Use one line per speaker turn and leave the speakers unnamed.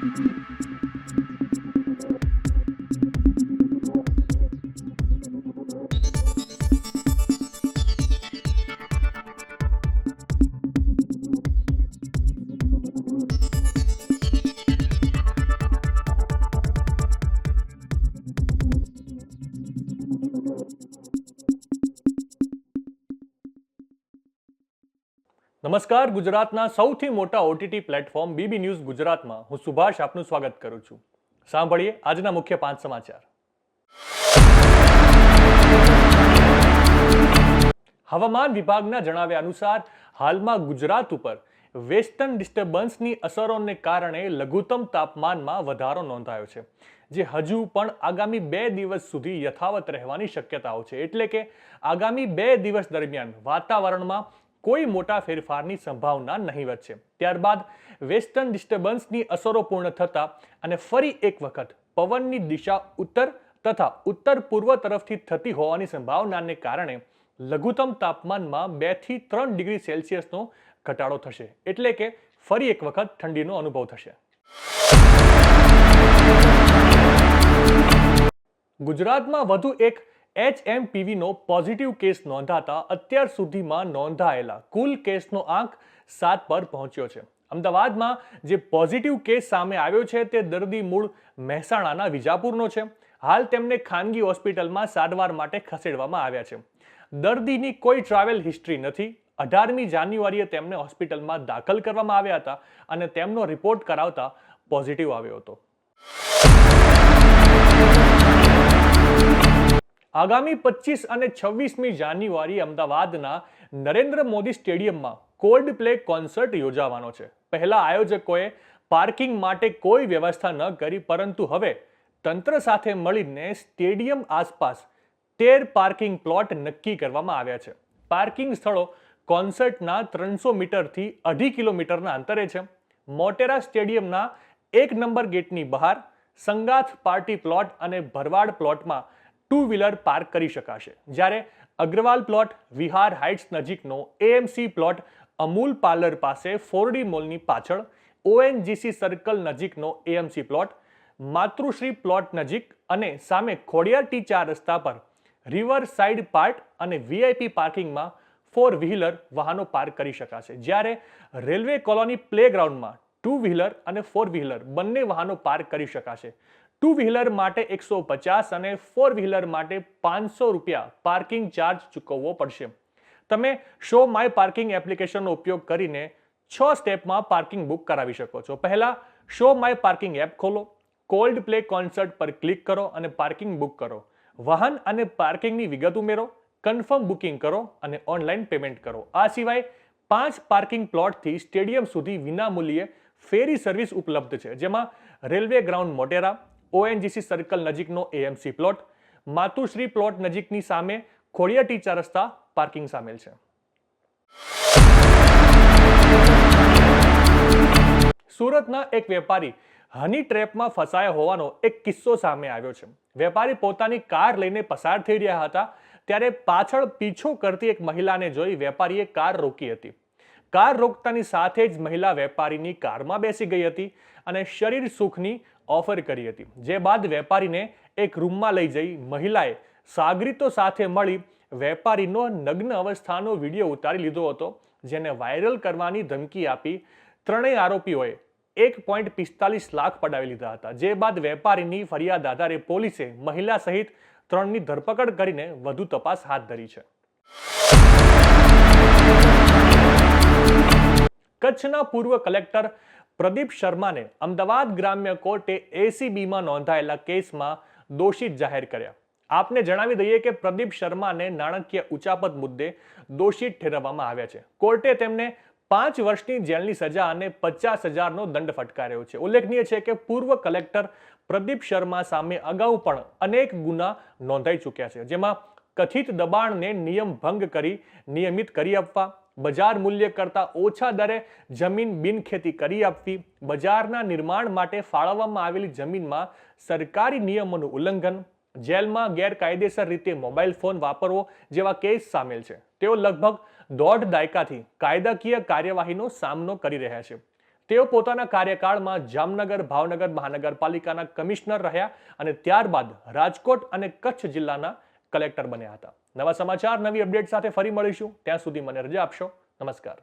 Thank you. નમસ્કાર, ગુજરાતના સૌથી મોટા ઓટીટી પ્લેટફોર્મ બીબી ન્યૂઝ ગુજરાતમાં. હું સુભાષ, આપનું સ્વાગત કરું છું. સાંભળીએ આજના મુખ્ય પાંચ સમાચાર. હવામાન વિભાગના જણાવ્યા અનુસાર, હાલમાં ગુજરાત ઉપર વેસ્ટર્ન ડિસ્ટર્બન્સની અસરોને કારણે લઘુત્તમ તાપમાનમાં વધારો નોંધાયો છે, જે હજુ પણ આગામી બે દિવસ સુધી યથાવત રહેવાની શક્યતાઓ છે. એટલે કે, આગામી બે દિવસ દરમિયાન વાતાવરણમાં કોઈ મોટા ફેરફારની સંભાવના નહીવત છે ત્યારબાદ વેસ્ટર્ન ડિસ્ટર્બન્સની અસરો પૂર્ણ થતા અને ફરી એક વખત પવનની દિશા ઉત્તર તથા ઉત્તર પૂર્વ તરફથી થતી હોવાની સંભાવનાને કારણે લઘુત્તમ તાપમાનમાં બેથી ત્રણ ડિગ્રી સેલ્સિયસનો ઘટાડો થશે. એટલે કે ફરી એક વખત ઠંડીનો અનુભવ થશે. ગુજરાતમાં વધુ એક એચએમપીવીનો પોઝિટિવ કેસ નોંધાતા અત્યાર સુધીમાં નોંધાયેલા કુલ કેસનો આંક સાત પર પહોંચ્યો છે. અમદાવાદમાં જે પોઝિટિવ કેસ સામે આવ્યો છે તે દર્દી મૂળ મહેસાણાના વિજાપુરનો છે. હાલ તેમને ખાનગી હોસ્પિટલમાં સારવાર માટે ખસેડવામાં આવ્યા છે. દર્દીની કોઈ ટ્રાવેલ હિસ્ટ્રી નથી. અઢારમી જાન્યુઆરીએ તેમને હોસ્પિટલમાં દાખલ કરવામાં આવ્યા હતા અને તેમનો રિપોર્ટ કરાવતા પોઝિટિવ આવ્યો હતો. આગામી પચીસ અને છવ્વીસમી જાન્યુઆરી અમદાવાદના નરેન્દ્ર મોદી સ્ટેડિયમમાં કોલ્ડ પ્લે કોન્સર્ટ યોજાવાનો છે. પહેલા આયોજકોએ પાર્કિંગ માટે કોઈ વ્યવસ્થા ન કરી, પરંતુ હવે તંત્ર સાથે મળીને સ્ટેડિયમ આસપાસ તેર પાર્કિંગ પ્લોટ નક્કી કરવામાં આવ્યા છે. પાર્કિંગ સ્થળો કોન્સર્ટના ત્રણસો મીટરથી અઢી કિલોમીટરના અંતરે છે. મોટેરા સ્ટેડિયમના એક નંબર ગેટની બહાર સંગાથ પાર્ટી પ્લોટ અને ભરવાડ પ્લોટમાં ટુ વ્હીલર પાર્ક કરી શકાશે. જ્યારે અગ્રવાલ પ્લોટ વિહાર હાઇટ્સ નજીકનો એએમસી પ્લોટ અમૂલ પાર્લર પાસે ફોરડી મોલની પાછળ ઓએનજીસી સર્કલ નજીકનો એએમસી પ્લોટ, માતૃશ્રી પ્લોટ નજીક અને સામે ખોડિયાર ટી ચાર રસ્તા પર રિવર સાઇડ પાર્ટ અને વીઆઈપી પાર્કિંગમાં ફોર વ્હીલર વાહનો પાર્ક કરી શકાશે. જ્યારે રેલવે કોલોની પ્લેગ્રાઉન્ડમાં ટુ વ્હીલર અને ફોર વ્હીલર બંને વાહનો પાર્ક કરી શકાશે. ટુ વ્હીલર માટે એકસો પચાસ અને ફોર વ્હીલર માટે પાંચસો રૂપિયા પાર્કિંગ ચાર્જ ચૂકવવો પડશે. તમે શો માય પાર્કિંગ એપ્લિકેશનનો ઉપયોગ કરીને છ સ્ટેપમાં પાર્કિંગ બુક કરાવી શકો છો. પહેલા શો માય પાર્કિંગ એપ ખોલો કોલ્ડ પ્લે કોન્સર્ટ પર ક્લિક કરો અને પાર્કિંગ બુક કરો. વાહન અને પાર્કિંગની વિગત ઉમેરો કન્ફર્મ બુકિંગ કરો અને ઓનલાઈન પેમેન્ટ કરો. આ સિવાય પાંચ પાર્કિંગ પ્લોટથી સ્ટેડિયમ સુધી વિનામૂલ્યે ફેરી સર્વિસ ઉપલબ્ધ છે, જેમાં railway ground Motera ONGC circle નજીકનો એએમસી પ્લોટ માતુશ્રી પ્લોટ નજીકની સામે ખોડિયા ટીચા રસ્તા પાર્કિંગ સામેલ છે. સુરતના એક વેપારી હની ટ્રેપમાં ફસાયા હોવાનો એક કિસ્સો સામે આવ્યો છે. વેપારી પોતાની કાર લઈને પસાર થઈ રહ્યા હતા, ત્યારે પાછળ પીછો કરતી એક મહિલાને જોઈ વેપારીએ કાર રોકી હતી. કાર રોકતાની સાથે જ મહિલા વેપારીની કારમાં બેસી ગઈ હતી અને શરીર સુખની ઓફર કરી હતી. જે બાદ વેપારીને એક રૂમમાં લઈ જઈ મહિલાએ સાગરીતો સાથે મળી વેપારીનો નગ્ન અવસ્થાનો વીડિયો ઉતારી લીધો હતો, જેને વાયરલ કરવાની ધમકી આપી ત્રણેય આરોપીઓએ એક પોઈન્ટ પિસ્તાલીસ લાખ પડાવી લીધા હતા. જે બાદ વેપારીની ફરિયાદ આધારે પોલીસે મહિલા સહિત ત્રણની ધરપકડ કરીને વધુ તપાસ હાથ ધરી છે. કચ્છના પૂર્વ કલેક્ટર પ્રદીપ શર્માને અમદાવાદ ગ્રામ્ય કોર્ટે એસીબીમાં નોંધાયેલા કેસમાં દોષિત જાહેર કર્યા. આપને જણાવી દઈએ કે પ્રદીપ શર્માને નાણાકીય ઉચાપત મુદ્દે દોષિત ઠેરવવામાં આવ્યા છે. કોર્ટે તેમને પાંચ વર્ષની જેલની સજા અને પચાસ હજારનો દંડ ફટકાર્યો છે. ઉલ્લેખનીય છે કે પૂર્વ કલેક્ટર પ્રદીપ શર્મા સામે અગાઉ પણ અનેક ગુના નોંધાઈ ચૂક્યા છે, જેમાં કથિત દબાણને નિયમ ભંગ કરી નિયમિત કરી આપવા બજાર મૂલ્ય કરતાં ઓછા દરે જમીન બિનખેતી કરી આપવી, બજારના નિર્માણ માટે ફાળવવામાં આવેલી જમીનમાં સરકારી નિયમોનું ઉલ્લંઘન, જેલમાં ગેરકાયદેસર રીતે મોબાઈલ ફોન વાપરવો જેવા કેસ સામેલ છે. તેઓ લગભગ દોઢ દાયકાથી કાયદાકીય કાર્યવાહીનો સામનો કરી રહ્યા છે. તેઓ પોતાના કાર્યકાળમાં જામનગર, ભાવનગર, મહાનગરપાલિકાના કમિશનર રહ્યા અને ત્યારબાદ રાજકોટ અને કચ્છ જિલ્લાના કલેક્ટર બન્યા હતા. નવા સમાચાર, નવી અપડેટ સાથે ફરી મળીશું. ત્યાં સુધી મને રજા આપશો. નમસ્કાર.